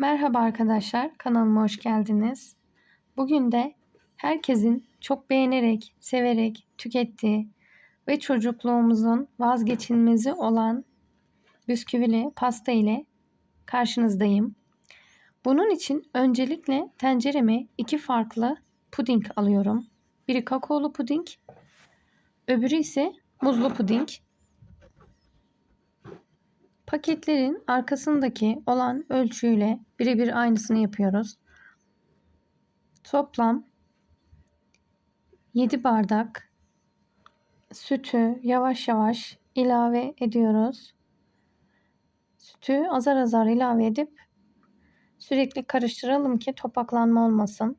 Merhaba arkadaşlar, kanalıma hoş geldiniz. Bugün de herkesin çok beğenerek, severek tükettiği ve çocukluğumuzun vazgeçilmezi olan bisküvili pasta ile karşınızdayım. Bunun için öncelikle tencereme iki farklı puding alıyorum. Biri kakaolu puding, öbürü ise muzlu puding. Paketlerin arkasındaki olan ölçüyle birebir aynısını yapıyoruz. Toplam 7 bardak sütü yavaş yavaş ilave ediyoruz. Sütü azar azar ilave edip sürekli karıştıralım ki topaklanma olmasın.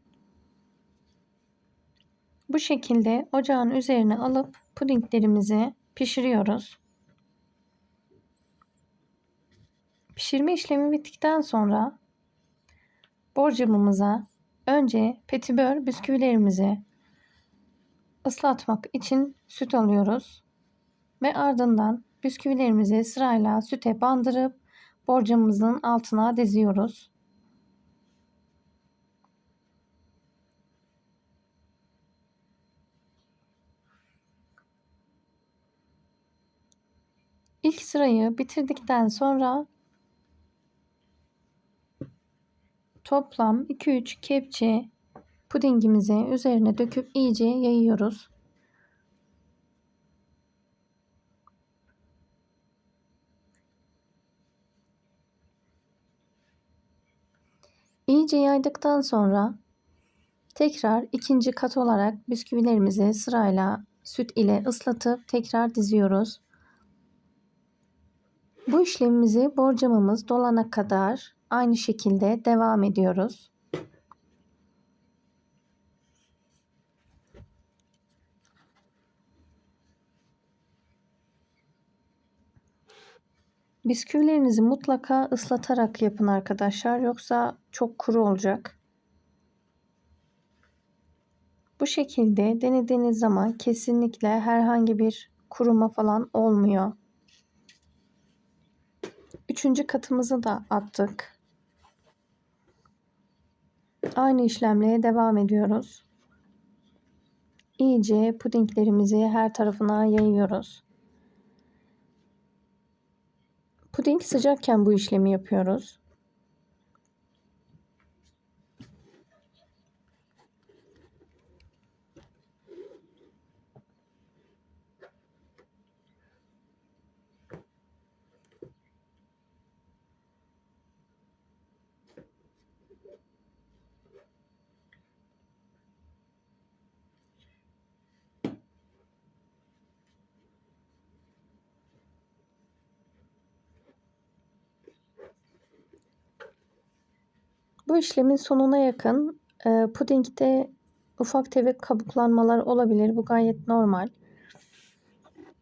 Bu şekilde ocağın üzerine alıp pudinglerimizi pişiriyoruz. Pişirme işlemi bittikten sonra borcamımıza önce petibör bisküvilerimizi ıslatmak için süt alıyoruz ve ardından bisküvilerimizi sırayla süte bandırıp borcamımızın altına diziyoruz. İlk sırayı bitirdikten sonra Toplam 2-3 kepçe pudingimizi üzerine döküp iyice yayıyoruz. İyice yaydıktan sonra tekrar ikinci kat olarak bisküvilerimizi sırayla süt ile ıslatıp tekrar diziyoruz. Bu işlemimizi borcamımız dolana kadar aynı şekilde devam ediyoruz. Bisküvilerinizi mutlaka ıslatarak yapın arkadaşlar. Yoksa çok kuru olacak. Bu şekilde denediğiniz zaman kesinlikle herhangi bir kuruma falan olmuyor. Üçüncü katımızı da attık. Aynı işlemle devam ediyoruz. İyice pudinglerimizi her tarafına yayıyoruz. Puding sıcakken bu işlemi yapıyoruz. Bu işlemin sonuna yakın e, pudingde ufak tefek kabuklanmalar olabilir. Bu gayet normal.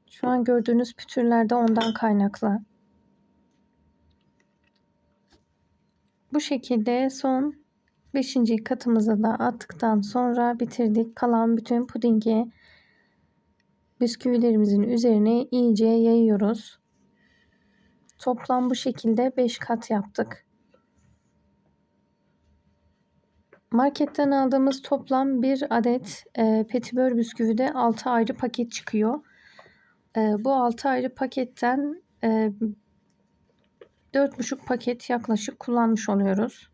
Şu an gördüğünüz pütürler de ondan kaynaklı. Bu şekilde son 5. katımızı da attıktan sonra bitirdik. Kalan bütün pudingi bisküvilerimizin üzerine iyice yayıyoruz. Toplam bu şekilde 5 kat yaptık. Marketten aldığımız toplam bir adet e, petibör bisküvide 6 ayrı paket çıkıyor. E, bu 6 ayrı paketten e, 4,5 paket yaklaşık kullanmış oluyoruz.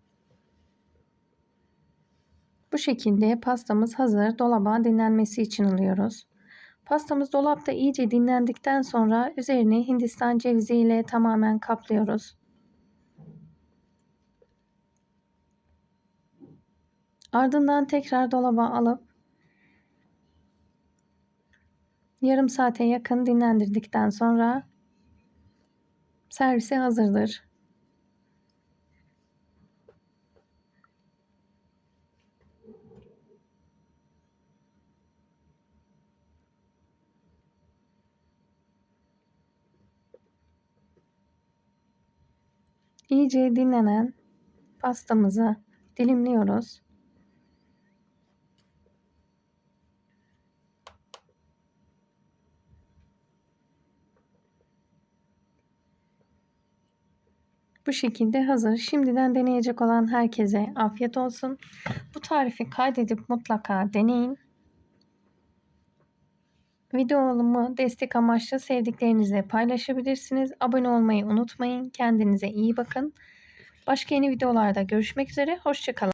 Bu şekilde pastamız hazır. Dolaba dinlenmesi için alıyoruz. Pastamız dolapta iyice dinlendikten sonra üzerine hindistan cevizi ile tamamen kaplıyoruz. Ardından tekrar dolaba alıp yarım saate yakın dinlendirdikten sonra servise hazırdır. İyice dinlenen pastamızı dilimliyoruz. Bu şekilde hazır. Şimdiden deneyecek olan herkese afiyet olsun. Bu tarifi kaydedip mutlaka deneyin. Videomu destek amaçlı sevdiklerinizle paylaşabilirsiniz. Abone olmayı unutmayın. Kendinize iyi bakın. Başka yeni videolarda görüşmek üzere. Hoşçakalın.